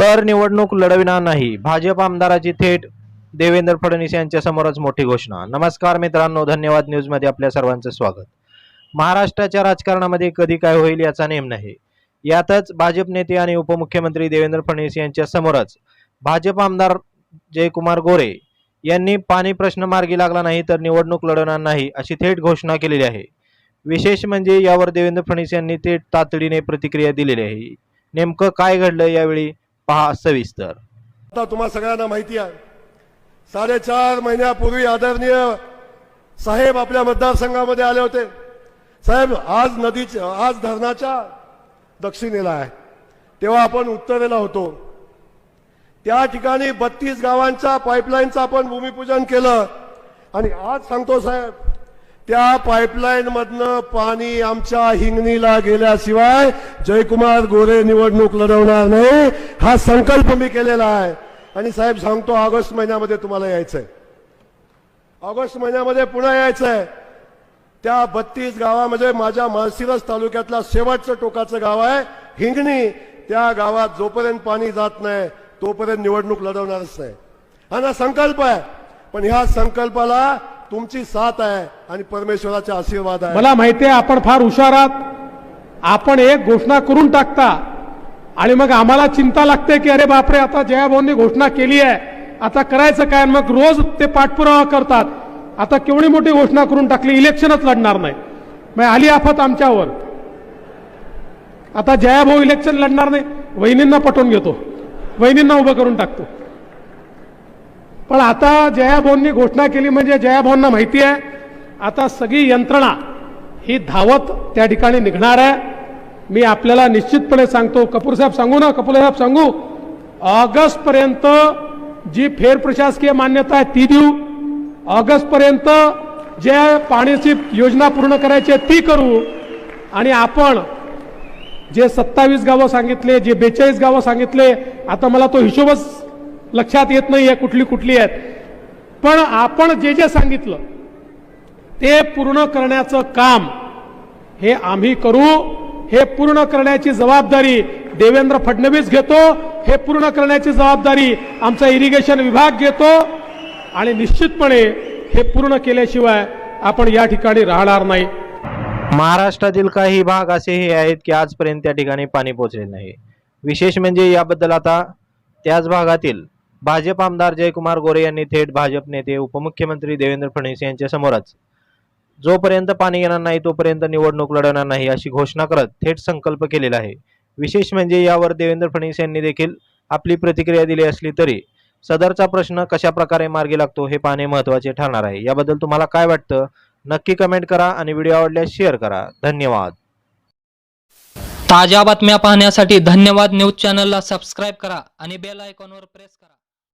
तर निवडणूक लढविणार नाही. भाजप आमदाराची थेट देवेंद्र फडणवीस यांच्या समोरच मोठी घोषणा. नमस्कार मित्रांनो धन्यवाद न्यूजमध्ये आपल्या सर्वांचं स्वागत. महाराष्ट्राच्या राजकारणामध्ये कधी काय होईल याचा नेम नाही. यातच भाजप नेते आणि उपमुख्यमंत्री देवेंद्र फडणवीस यांच्या समोरच भाजप आमदार जयकुमार गोरे यांनी पाणी प्रश्न मार्गी लागला नाही तर निवडणूक लढवणार नाही अशी थेट घोषणा केलेली आहे. विशेष म्हणजे यावर देवेंद्र फडणवीस यांनी थेट तातडीने प्रतिक्रिया दिलेली आहे. नेमकं काय घडलं यावेळी? पहा सविस्तर. आता तुम्हा सगळ्यांना माहिती आहे. साडेचार महिन्यापूर्वी आदरणीय साहेब आपल्या मतदारसंघामध्ये आले होते. साहेब आज नदीच्या आज धरणाच्या दक्षिणेला आहे. तेव्हा आपण उत्तरेला होतो. त्या ठिकाणी बत्तीस गावांच्या पाईपलाईनचं आपण भूमिपूजन केलं. आणि आज सांगतो साहेब त्या पाईपलाईनमधनं पाणी आमच्या हिंगणीला गेल्याशिवाय जयकुमार गोरे निवडणूक लढवणार नाही. हा संकल्प मी केलेला आहे. आणि साहेब सांगतो ऑगस्ट महिन्यामध्ये तुम्हाला यायचंय. ऑगस्ट महिन्यामध्ये पुन्हा यायचंय. त्या बत्तीस गावामध्ये म्हणजे माझ्या माळशिरस तालुक्यातला शेवटचं टोकाचं गाव आहे हिंगणी. त्या गावात जोपर्यंत पाणी जात नाही तोपर्यंत निवडणूक लढवणारच नाही. हा ना संकल्प आहे. पण ह्या संकल्पाला तुमची साथ आहे आणि परमेश्वराचे आशीर्वाद आहे. मला माहिती आहे आपण फार हुशार आहात. आपण एक घोषणा करून टाकता. आणि मग आम्हाला चिंता लागते की अरे बापरे आता जयाभाऊंनी घोषणा केली आहे. आता करायचं काय? मग रोज ते पाठपुरावा करतात. आता केवढी मोठी घोषणा करून टाकली? इलेक्शनच लढणार नाही. मग आली आफत आमच्यावर. आता जयाभाऊ इलेक्शन लढणार नाही. वहिनींना पटवून घेतो. वहिनींना उभं करून टाकतो. पण आता जयाभाऊंनी घोषणा केली म्हणजे जयाभाऊंना माहिती आहे आता सगळी यंत्रणा ही धावत त्या ठिकाणी निघणार आहे. मी आपल्याला निश्चितपणे सांगतो कपूर साहेब सांगू ना कपूर साहेब सांगू. ऑगस्ट पर्यंत जी फेर प्रशासकीय मान्यता आहे ती देऊ. ऑगस्ट पर्यंत जे पाण्याची योजना पूर्ण करायची आहे ती करू. आणि आपण जे सत्तावीस गावं सांगितले जे बेचाळीस गावं सांगितले आता मला तो हिशोबच लक्षात येत नाही आहे कुठली कुठली आहेत. पण आपण जे जे सांगितलं ते पूर्ण करण्याचं काम हे आम्ही करू. हे पूर्ण करण्याची जबाबदारी देवेंद्र फडणवीस घेतो. हे पूर्ण करण्याची जबाबदारी आमचा इरिगेशन विभाग घेतो. आणि निश्चितपणे हे पूर्ण केल्याशिवाय आपण या ठिकाणी राहणार नाही. महाराष्ट्रातील काही भाग असेही आहेत की आजपर्यंत त्या ठिकाणी पाणी पोहोचले नाही. विशेष म्हणजे याबद्दल आता त्याच भागातील भाजप आमदार जयकुमार गोरे यांनी थेट भाजप नेते उपमुख्यमंत्री देवेंद्र फडणवीस यांच्या समोरच जोपर्यंत पाणी येणार नाही तोपर्यंत निवडणूक लढवणार नाही अशी घोषणा करत थेट संकल्प केलेला आहे. विशेष म्हणजे यावर देवेंद्र फडणवीस यांनी देखील आपली प्रतिक्रिया दिली असली तरी सदरचा प्रश्न कशा प्रकारे मार्गी लागतो हे पाहणे महत्त्वाचे ठरणार आहे. याबद्दल तुम्हाला काय वाटतं? नक्की कमेंट करा आणि व्हिडिओ आवडल्यास शेअर करा. धन्यवाद. ताज्या बातम्या पाहण्यासाठी धन्यवाद न्यूज चॅनलला सबस्क्राईब करा आणि बेल आयकॉनवर प्रेस करा.